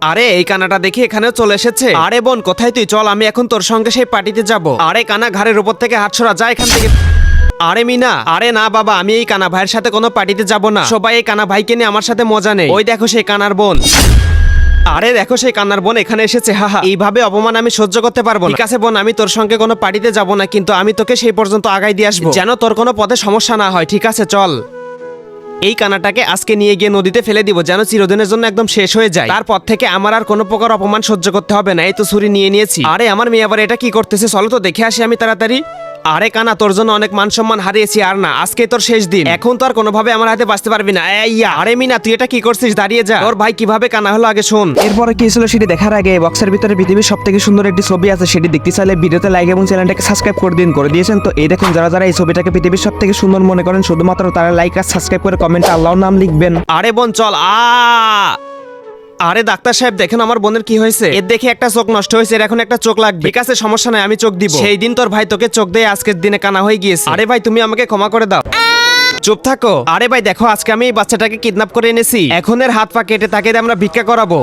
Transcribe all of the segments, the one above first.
আরে, এই কানাটা দেখি এখানে চলে এসেছে। আরে বোন, কোথায় তুই? চল, আমি এখন তোর সঙ্গে সেই পার্টিতে যাব। আরে, কানা, ঘাড়ের উপর থেকে হাত সরা, যা এখান থেকে। আরে, মিনা, আরে না, বাবা, আমি এই কানা ভাইয়ের সাথে কোনো পার্টিতে যাব না। সবাই এই কানা ভাইকে নিয়ে আমার সাথে মজা নেই ওই দেখো সেই কানার বোন। আরে, দেখো সেই কান্নার বোন এখানে এসেছে হাহা এইভাবে অপমান আমি সহ্য করতে পারব না। ঠিক আছে বোন, আমি তোর সঙ্গে কোনো পার্টিতে যাব না, কিন্তু আমি তোকে সেই পর্যন্ত আগাই দিয়ে আসব। যেন তোর কোনো পথে সমস্যা না হয়, ঠিক আছে, চল। এই কানাটাকে আজকে নিয়ে গিয়ে নদীতে ফেলে দিব যেন চিরদিনের জন্য একদম শেষ হয়ে যায়। তারপর থেকে আমার আর কোনো প্রকার অপমান সহ্য করতে হবে না। এই তো ছুরি নিয়ে নিয়েছি। আরে আমার মেয়ে আবার এটা কি করতেছে? চলো তো দেখে আসি আমি তাড়াতাড়ি। আরে কানা তোর জন্য অনেক মান সম্মান হারিয়েছি আর না আজকে তোর শেষ দিন। এখন তো আর কোনোভাবে আমার হাতে বাঁচতে পারবি না। এই ইয়া, আরে মিনা তুই এটা কি করছিস? দাঁড়িয়ে যা। তোর ভাই কীভাবে কানা হলো আগে শোন। এরপরে কি ছিল সেটি দেখার আগে বক্সের ভিতরে পৃথিবীর সব থেকে সুন্দর একটি ছবি আছে সেটি দেখতে চাইলে ভিডিওতে লাইক এবং চ্যানেলটাকে সাবস্ক্রাইব করে দিন করে দিয়েছেন। তো এই দেখুন যারা যারা এই ছবিটাকে পৃথিবীর সব থেকে সুন্দর মনে করেন শুধুমাত্র তারা লাইক আর সাবস্ক্রাইব করে কমেন্টে আল্লাহর নাম লিখবেন। আরে বোন চল আ আরে ডাক্তার সাহেব দেখেন আমার বোনের কি হয়েছে। এর দেখে একটা চোখ নষ্ট হয়েছে এর এখন একটা চোখ লাগবে। ঠিক আছে সমস্যা নাই আমি চোখ দিব। সেই দিন তোর ভাই তোকে চোখ দিয়ে আজকের দিনে কানা হয়ে গিয়েছে। আরে ভাই তুমি আমাকে ক্ষমা করে দাও। চুপ থাকো। আরে ভাই, দেখো, আজকে আমি এই বাচ্চাটাকে কিডন্যাপ করে এনেছি। এখন এর হাত পা কেটে তাকে আমরা ভিক্ষা করাবো।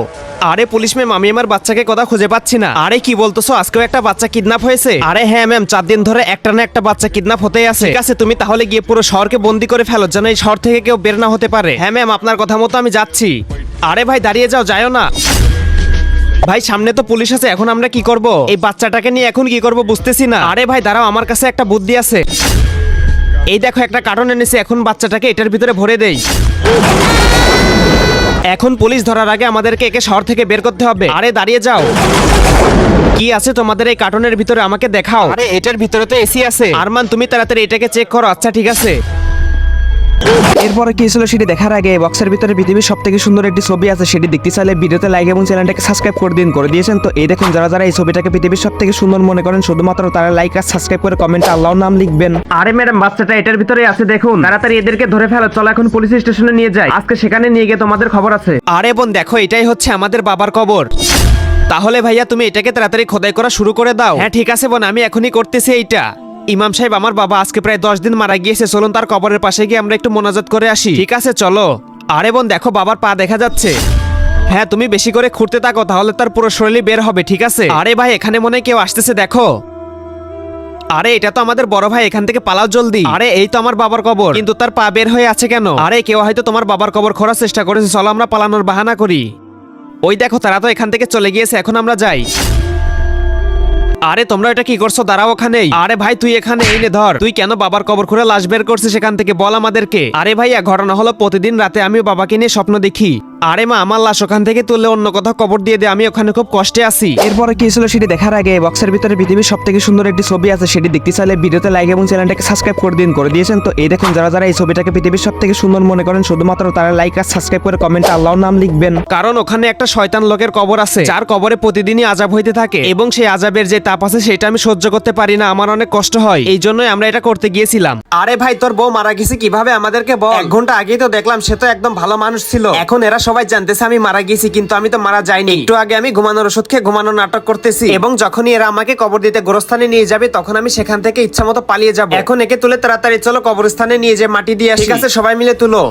আরে পুলিশ ম্যাম আমি আমার বাচ্চাকে কথা খুঁজে পাচ্ছি না। আরে কি বলতেছো, আজকেও একটা বাচ্চা কিডন্যাপ হয়েছে? আরে হ্যাঁ ম্যাম চার দিন ধরে একটা না একটা বাচ্চা কিডন্যাপ হতেই আছে। ঠিক আছে, তুমি তাহলে গিয়ে পুরো শহরকে বন্দি করে ফেলো, যেন এই শহর থেকে কেউ বের না হতে পারে। হ্যাঁ ম্যাম আপনার কথা মতো আমি যাচ্ছি। আরে ভাই, দাঁড়িয়ে যাও যাও না। ভাই, সামনে তো পুলিশ আছে, এখন আমরা কি করব? এই বাচ্চাটাকে নিয়ে এখন কি করব বুঝতেছি না। আরে ভাই, দাঁড়াও, আমার কাছে একটা বুদ্ধি আছে। এই দেখো একটা কার্টন এনেছে এখন বাচ্চাটাকে এটার ভিতরে ভরে দেই। এখন পুলিশ ধরার আগে আমাদেরকে একে শহর থেকে বের করতে হবে। আরে দাঁড়িয়ে যাও। কি আছে তোমাদের এই কার্টনের ভিতরে? আমাকে দেখাও। আরে এটার ভিতরে তো এসি আছে। আরমান তুমি তাড়াতাড়ি এটাকে চেক করো। আচ্ছা ঠিক আছে। এরপরে কি ছিল সেটি দেখার আগে বক্সের ভিতরে পৃথিবীর সব থেকে সুন্দর একটি ছবি আছে সেটি দেখতে চাইলে ভিডিওতে লাইক এবং চ্যানেলটাকে সাবস্ক্রাইব করে দিন করে দিয়েছেন। তো এই দেখুন যারা যারা এই ছবিটাকে পৃথিবীর সব থেকে সুন্দর মনে করেন শুধুমাত্র তারা লাইক আর সাবস্ক্রাইব করে কমেন্টে আল্লাহর নাম লিখবেন। আরে ম্যাডাম বাচ্চাটা এটার ভিতরে আছে দেখুন। তাড়াতাড়ি এদেরকে ধরে ফেলো চলো এখন পুলিশ স্টেশনে নিয়ে যাই। আজকে সেখানে নিয়ে গিয়ে তোমাদের খবর আছে। আরে বোন দেখো এটাই হচ্ছে আমাদের বাবার কবর। তাহলে ভাইয়া তুমি এটাকে তাড়াতাড়ি খোদাই করা শুরু করে দাও। হ্যাঁ ঠিক আছে বোন আমি এখনই করতেছি এইটা। ইমাম সাহেব আমার বাবা আজকে প্রায় দশ দিন মারা গিয়েছে চলুন তার কবরের পাশে গিয়ে আমরা একটু মোনাজাত করে আসি। ঠিক আছে চলো। আরে বোন দেখো বাবার পা দেখা যাচ্ছে। হ্যাঁ তুমি বেশি করে খুঁড়তে থাকো তাহলে তার পুরো শরীর বের হবে ঠিক আছে? আরে ভাই এখানে মনে কেউ আসতেছে দেখো। আরে এটা তো আমাদের বড় ভাই এখান থেকে পালাও জলদি। আরে এই তো আমার বাবার কবর। কিন্তু তার পা বের হয়ে আছে কেন? আরে কেউ হয়তো তোমার বাবার কবর খোঁড়ার চেষ্টা করেছে চলো আমরা পালানোর বাহানা করি। ওই দেখো তারা তো এখান থেকে চলে গিয়েছে এখন আমরা যাই। আরে, তোমরা এটা কি করছ? দাঁড়াও ওখানে আরে ভাই, তুই এখানে এই ধর। তুই কেন বাবার কবর খুঁড়ে লাশ বের করছিস সেখান থেকে? বল আমাদেরকে। আরে ভাইয়া, ঘটনা হলো প্রতিদিন রাতে আমি বাবাকে নিয়ে স্বপ্ন দেখি। আরে মা আমার লাশ ওখান থেকে তুলে অন্য কোথাও কবর দিয়ে দে আমি ওখানে খুব কষ্টে আছি। এরপরে কি ছিল সেটি দেখার আগে বক্সের ভিতরে পৃথিবীর সব থেকে সুন্দর একটি ছবি আছে সেটি দেখতে চাইলে ভিডিওতে লাইক এবং চ্যানেলটাকে সাবস্ক্রাইব করে দিন করে দিয়েছেন। তো এই দেখুন যারা যারা এই ছবিটাকে পৃথিবীর সব থেকে সুন্দর মনে করেন শুধুমাত্র তারা লাইক আর সাবস্ক্রাইব করে কমেন্টে আল্লাহর নাম লিখবেন। কারণ ওখানে একটা শয়তান লোকের কবর আছে যার কবরে প্রতিদিনই আজাব হইতে থাকে এবং সেই আজাবের যে তাপ আছে সেটা আমি সহ্য করতে পারি না আমার অনেক কষ্ট হয় এই জন্যই আমরা এটা করতে গিয়েছিলাম। আরে ভাই তোর বউ মারা গেছে কীভাবে আমাদেরকে বল? এক ঘণ্টা আগেই তো দেখলাম সে তো একদম ভালো মানুষ ছিল। এখন এরা সবাই জানতেছে আমি মারা গেছি কিন্তু আমি তো মারা যাইনি। একটু আগে আমি ঘুমানোর ওষুধ খেয়ে ঘুমানোর নাটক করতেছি। এবং যখনই এরা আমাকে কবর দিতে গোরস্থানে নিয়ে যাবে তখন আমি সেখান থেকে ইচ্ছা মতো পালিয়ে যাব। এখন একে তুলে তাড়াতাড়ি চলো কবরস্থানে নিয়ে যে মাটি দিয়ে আসি। ঠিক আছে সবাই মিলে তুলো।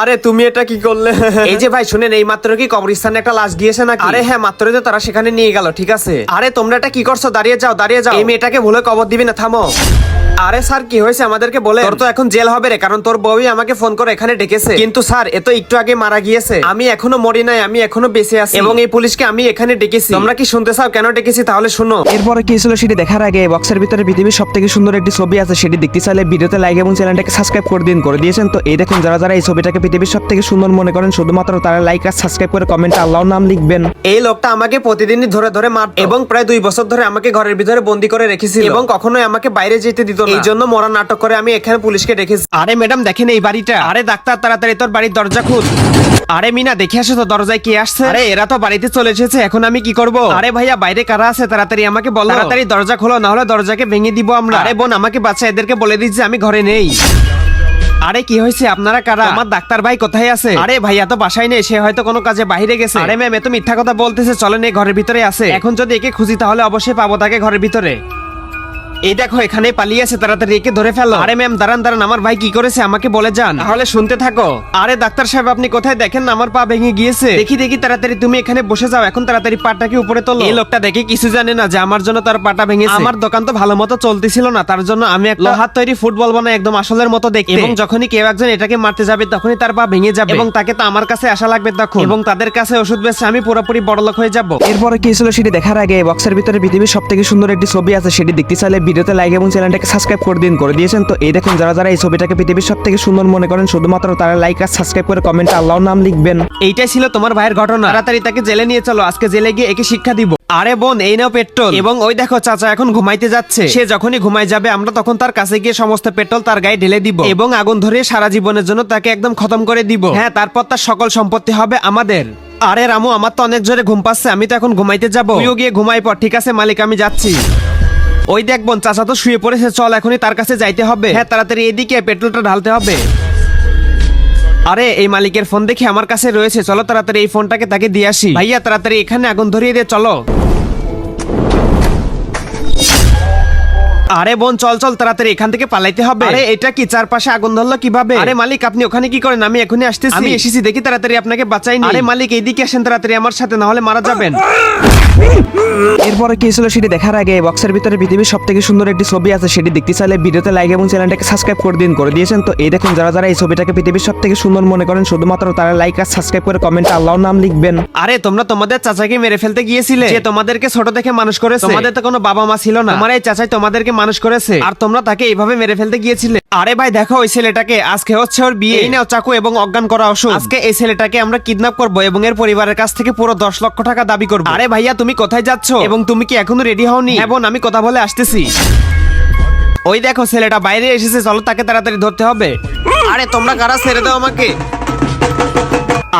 আরে তুমি এটা কি করলে? এই যে ভাই শুনেন এই মাত্র কি কবরস্থানে একটা লাশ গিয়েছে নাকি? আরে হ্যাঁ মাত্রই তো তারা সেখানে নিয়ে গেল ঠিক আছে? আরে তোমরা এটা কি করছ? দাঁড়িয়ে যাও দাঁড়িয়ে যাও। এই মেয়েটাকে ভুলে কবর দিবি না থামো। আরে স্যার কি হয়েছে? আমাদেরকে বলে তোর তো এখন জেল হবে রে কারণ তোর বউই আমাকে ফোন করে এখানে ডেকেছে। কিন্তু স্যার এ তো একটু আগে মারা গিয়েছে। আমি এখনও মরি নাই আমি এখনও বেঁচে আছি। এবং এই পুলিশকে আমি এখানে ডেকেছি। তোমরা কি শুনতে চাও? কেন ডেকেছি? তাহলে শুনো। এরপরে কি ছিল সেটি দেখার আগে বক্সের ভিতরে পৃথিবীর সব থেকে সুন্দর একটি ছবি আছে সেটি দেখতে চাইলে ভিডিওতে লাইক এবং চ্যানেলটাকে সাবস্ক্রাইব করে দিন করে দিয়েছেন। তো এই দেখুন যারা যারা এই ছবিটাকে পৃথিবীর সব থেকে সুন্দর মনে করেন শুধুমাত্র তারা লাইক আর সাবস্ক্রাইব করে কমেন্টে আল্লাহর নাম লিখবেন। এই লোকটা আমাকে প্রতিদিনই ধরে ধরে মারত এবং প্রায় দুই বছর ধরে আমাকে ঘরের ভিতরে বন্দি করে রেখেছিল। এবং কখনোই আমাকে বাইরে যেতে দিত না। এই জন্য মরা নাটক করে আমি এখানে পুলিশকে ডেকেছি। আরে ম্যাডাম দেখেন এই বাড়িটা। আরে ডাক্তার তাড়াতাড়ি তোর বাড়ির দরজা খুল। আরে মিনা দেখে আসো তো দরজায় কি আসছে। আরে এরা তো বাড়িতে চলে এসেছে এখন আমি কি করব? আরে ভাইয়া বাইরে কারা আছে? তাড়াতাড়ি আমাকে বলো। তাড়াতাড়ি দরজা খোলো না হলে দরজাকে ভেঙে দিব আমরা। আরে বোন আমাকে বাচ্চা এদেরকে বলে দিচ্ছে আমি ঘরে নেই। আরে কি হয়েছে? আপনারা কারা? আমার ডাক্তার ভাই কোথায় আছে? আরে ভাইয়া এত বাসায় নেই সে হয়তো কোনো কাজে বাইরে গেছে। আরে ম্যাম এত মিথ্যা কথা বলতেছে চলেন এই ঘরের ভিতরে আছে এখন যদি একে খুঁজি তাহলে অবশ্যই পাবো তাকে ঘরের ভিতরে। এই দেখো এখানে পালিয়ে আছে তাড়াতাড়ি একে ধরে ফেলো। আরে ম্যাম দাঁড়ান দাঁড়ান আমার ভাই কি করেছে? আমাকে বলে যান। তাহলে শুনতে থাকো। আরে ডাক্তার সাহেব আপনি কোথায়? দেখেন না আমার পা ভেঙে গিয়েছে। দেখি দেখি তাড়াতাড়ি তুমি এখানে বসে যাও। এখন তাড়াতাড়ি পাটাকে উপরে তোলো। এই লোকটা দেখে কিছু জানে না যে আমার জন্য তার পাটা ভেঙেছে। আমার দোকান তো ভালো মতো চলতেছিল না তার জন্য আমি একটা লোহার তৈরি ফুটবল বানাই একদম আসলের মতো দেখতে। এবং যখনই কেউ একজন এটাকে মারতে যাবে তখনই তার পা ভেঙে যাবে। এবং তাকে তো আমার কাছে আসা লাগবে তখন। এবং তাদের কাছে ওষুধ বেচে আমি পুরোপুরি বড়লোক হয়ে যাব। এরপরে কি ছিল সেটি দেখার আগে বক্সের ভিতরে পৃথিবীর সব থেকে সুন্দর একটি ছবি আছে সেটি দেখতে চাইলে ভিডিওতে লাইক এবং চ্যানেলটাকে সাবস্ক্রাইব করে দিন করে দিয়েছেন। তো এই দেখুন যারা যারা এই ছবিটাকে পৃথিবীর সব থেকে সুন্দর মনে করেন শুধুমাত্র তারা লাইক আর সাবস্ক্রাইব করে কমেন্টে আল্লাহর নাম লিখবেন। এইটাই ছিল তোমার ভাইয়ের ঘটনা। তাড়াতাড়ি তাকে জেলে নিয়ে চলো আজকে জেলে গিয়ে একে শিক্ষা দিব। আরে বোন এই নাও পেট্রোল। এবং ওই দেখো চাচা এখন ঘুমাইতে যাচ্ছে। সে যখনই ঘুমাই যাবে আমরা তখন তার কাছে গিয়ে সমস্ত পেট্রোল তার গায়ে ঢেলে দিব। এবং আগুন ধরিয়ে সারা জীবনের জন্য তাকে একদম খতম করে দিব। হ্যাঁ তারপর তার সকল সম্পত্তি হবে আমাদের। আরে রামু আমার তো অনেক জোরে ঘুম পাচ্ছে আমি তো এখন ঘুমাইতে যাব। তুইও গিয়ে ঘুমাই পর ঠিক আছে মালিক আমি যাচ্ছি। ওই দেখ বোন চাচা তো শুয়ে পড়েছে চল এখনই তার কাছে যাইতে হবে। হ্যাঁ তাড়াতাড়ি এদিকে পেট্রোলটা ঢালতে হবে। আরে এই মালিকের ফোন দেখে আমার কাছে রয়েছে চলো তাড়াতাড়ি এই ফোনটাকে তাকে দিয়ে আসি। ভাইয়া তাড়াতাড়ি এখানে আগুন ধরিয়ে দিয়ে চলো। আরে বোন চল চল তাড়াতাড়ি এখান থেকে পালাইতে হবে। আরে এটা কি চারপাশে আগুন ধরলো কীভাবে? আরে মালিক আপনি ওখানে কি করেন? আমি এখনই আসতেছি। আমি এসেছি দেখি তাড়াতাড়ি আপনাকে বাঁচাই আরে মালিক এইদিকে আসেন তাড়াতাড়ি আমার সাথে না হলে মারা যাবেন। এরপরে কি ছিল সেটি দেখার আগে বক্সের ভিতরে পৃথিবীর সব থেকে সুন্দর একটি ছবি আছে সেটি দেখতে চাইলে ভিডিওতে লাইক এবং চ্যানেলটাকে সাবস্ক্রাইব করে দিন করে দিয়েছেন। তো এই দেখুন যারা যারা এই ছবিটাকে পৃথিবীর সব থেকে সুন্দর মনে করেন শুধুমাত্র তারা লাইক আর সাবস্ক্রাইব করে কমেন্টে আল্লাহর নাম লিখবেন। আরে তোমরা তোমাদের চাচাকে মেরে ফেলতে গিয়েছিলে? যে তোমাদেরকে ছোট থেকে মানুষ করেছে। তোমাদের তো কোনো বাবা মা ছিল না। তোমার এই চাচাই তোমাদেরকে মানুষ করেছে। আর তোমরা তাকে এইভাবে মেরে ফেলতে গিয়েছিলে? আরে ভাই দেখো ওই ছেলেটাকে আজকে হচ্ছে ওর বিয়ে। এই নাও চাকু এবং অজ্ঞান করা ওষুধ আজকে এই ছেলেটাকে আমরা কিডন্যাপ করব এবং এর পরিবারের কাছ থেকে পুরো দশ লক্ষ টাকা দাবি করব। আরে ভাইয়া তুমি কোথায় যাচ্ছ? এবং তুমি কি এখনও রেডি হওনি? হ্যাঁ বোন আমি কথা বলে আসতেছি। ওই দেখো ছেলেটা বাইরে এসেছে চলো তাকে তাড়াতাড়ি ধরতে হবে। আরে তোমরা কারা? ছেড়ে দাও আমাকে।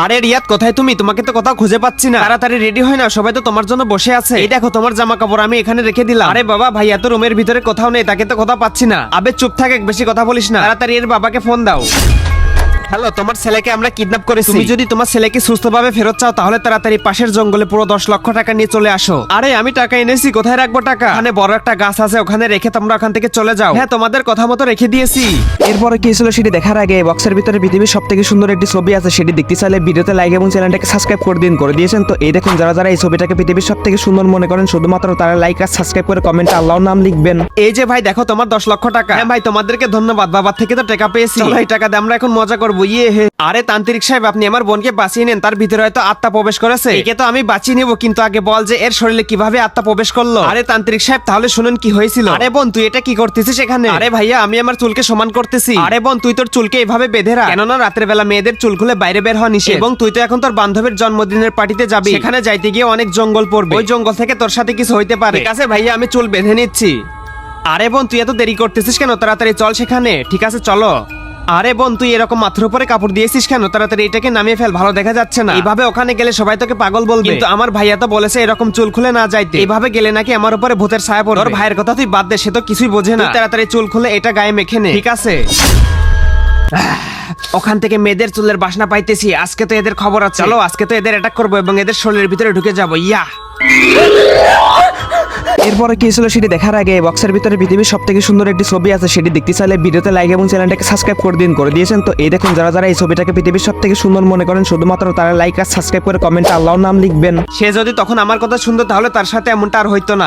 আরে রিয়াদ কোথায় তুমি? তোমাকে তো কোথাও খুঁজে পাচ্ছি না। তাড়াতাড়ি রেডি হয় না সবাই তো তোমার জন্য বসে আছে। এই দেখো তোমার জামা কাপড় আমি এখানে রেখে দিলাম। আরে বাবা ভাই এত রুমের ভিতরে কোথাও নেই তাকে তো কোথাও পাচ্ছি না। আবে চুপ থাক বেশি কথা বলিস না। তাড়াতাড়ি এর বাবাকে ফোন দাও। হ্যালো তোমার ছেলেকে আমরা কিডন্যাপ করেছি। তুমি যদি তোমার ছেলেকে সুস্থভাবে ফেরত চাও তাহলে তাড়াতাড়ি পাশের জঙ্গলে পুরো দশ লক্ষ টাকা নিয়ে চলে আসো। আরে আমি টাকা এনেছি কোথায় রাখব টাকা? ওখানে বড় একটা গাছ আছে ওখানে রেখে তোমরা ওখান থেকে চলে যাও। হ্যাঁ তোমাদের কথা মতো রেখে দিয়েছি। এরপরে কি ছিল সেটি দেখার আগে বক্সের ভিতরে পৃথিবীর সব থেকে সুন্দর একটি ছবি আছে সেটি দেখতে চাইলে ভিডিওতে লাইক এবং চ্যানেলটাকে সাবস্ক্রাইব করে দিন করে দিয়েছেন। তো এই দেখুন যারা যারা এই ছবিটাকে পৃথিবীর সব থেকে সুন্দর মনে করেন শুধুমাত্র তারা লাইক আর সাবস্ক্রাইব করে কমেন্টে আল্লাহর নাম লিখবেন। এই যে ভাই দেখো তোমার দশ লক্ষ টাকা। হ্যাঁ ভাই তোমাদেরকে ধন্যবাদ। বাবার থেকে তো টাকা পেয়েছি। এই টাকা দিয়ে আমরা এখন মজা করব। হে। আরে তান্ত্রিক সাহেব, আপনি আমার বোনকে বাঁচিয়ে নেন, তার ভিতরে হয়তো আত্মা প্রবেশ করেছে। একে তো আমি বাঁচিয়ে নেব, কিন্তু আগে বল যে এর শরীরে কীভাবে আত্মা প্রবেশ করল। আরে তান্ত্রিক সাহেব, তাহলে শুনুন কি হয়েছিল। আরে বোন, তুই এটা কি করতেছিস এখানে? আরে ভাইয়া, আমি আমার চুলকে সমান করতেছি। আরে বোন, তুই তোর চুলকে বেঁধে কেননা রাতের বেলা মেয়েদের চুল খুলে বাইরে বের হওয়া নিষেধ। এবং তুই তো এখন তোর বান্ধবীর জন্মদিনের পার্টিতে যাবি। সেখানে যাইতে গিয়ে অনেক জঙ্গল পড়বে। ওই জঙ্গল থেকে তোর সাথে কিছু হইতে পারে। ঠিক আছে ভাইয়া, আমি চুল বেঁধে নিচ্ছি। আরে বোন, তুই এত দেরি করতেছিস কেন? তাড়াতাড়ি চল সেখানে। ঠিক আছে, চলো। আরে বোন তুই এরকম মাথার উপরে কাপড় দিয়েছিস কেন? তাড়াতাড়ি এটাকে নামিয়ে ফেল ভালো দেখা যাচ্ছে না। এইভাবে ওখানে গেলে সবাই তোকে পাগল বলবে। কিন্তু আমার ভাইয়া তো বলেছে এরকম চুল খুলে না যাইতে। এইভাবে গেলে নাকি আমার উপরে ভূতের ছায়া পড়বে। ওর ভাইয়ের কথা তুই বাদ দে সে তো কিছুই বোঝে না। তাড়াতাড়ি চুল খুলে এটা গায়ে মেখে নে। ঠিক আছে। ওখান থেকে মেয়েদের চুলের বাসনা পাইতেছি। আজকে তো এদের খবর আছে। চলো আজকে তো এদের অ্যাটাক করব এবং এদের শরীরের ভিতরে ঢুকে যাব। ইয়া এরপরে কি ছিল সেটি দেখার আগে বক্সের ভিতরে পৃথিবীর সব থেকে সুন্দর একটি ছবি আছে, সেটি দেখতে চাইলে ভিডিওতে লাইক এবং চ্যানেলটাকে সাবস্ক্রাইব করে দিন, করে দিয়েছেন। তো এই দেখুন, যারা যারা এই ছবিটাকে পৃথিবীর সব থেকে সুন্দর মনে করেন, শুধুমাত্র তারা লাইক আর সাবস্ক্রাইব করে কমেন্ট আল্লাহর নাম লিখবেন। সে যদি তখন আমার কথা শুনতো, তাহলে তার সাথে এমনটা আর হইতো না।